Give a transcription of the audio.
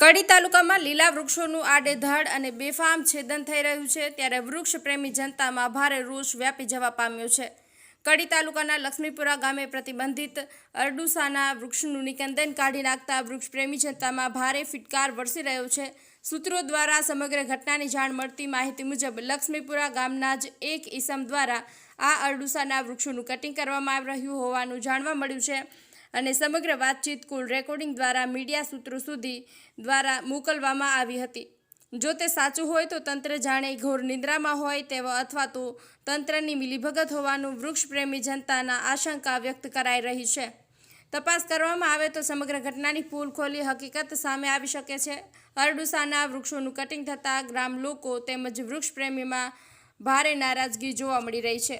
કડી તાલુકામાં લીલા વૃક્ષોનું આડેધડ અને બેફામ છેદન થઈ રહ્યું છે ત્યારે વૃક્ષ પ્રેમી જનતામાં ભારે રોષ વ્યાપી જવા પામ્યો છે. કડી તાલુકાના લક્ષ્મીપુરા ગામે પ્રતિબંધિત અરડુસાના વૃક્ષનું નિકંદન કાઢી નાખતા વૃક્ષ પ્રેમી જનતામાં ભારે ફિટકાર વરસી રહ્યો છે. સૂત્રો દ્વારા સમગ્ર ઘટનાની જાણ મળતી માહિતી મુજબ લક્ષ્મીપુરા ગામના જ એક ઈસમ દ્વારા આ અરડુસાના વૃક્ષોનું કટિંગ કરવામાં આવી રહ્યું હોવાનું જાણવા મળ્યું છે. અને સમગ્ર વાતચીત કુલ રેકોર્ડિંગ દ્વારા મીડિયા સૂત્રો સુધી દ્વારા મોકલવામાં આવી હતી. જો તે સાચું હોય તો તંત્ર જાણે ઘોર નિંદ્રામાં હોય તેવો અથવા તો તંત્રની મિલીભગત હોવાનું વૃક્ષપ્રેમી જનતાના આશંકા વ્યક્ત કરાઈ રહી છે. તપાસ કરવામાં આવે તો સમગ્ર ઘટનાની ફૂલ ખોલી હકીકત સામે આવી શકે છે. અરડુસાના વૃક્ષોનું કટિંગ થતાં ગ્રામ લોકો તેમજ વૃક્ષપ્રેમીમાં ભારે નારાજગી જોવા મળી રહી છે.